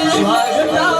Why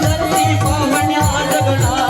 ધરતી પવન જગના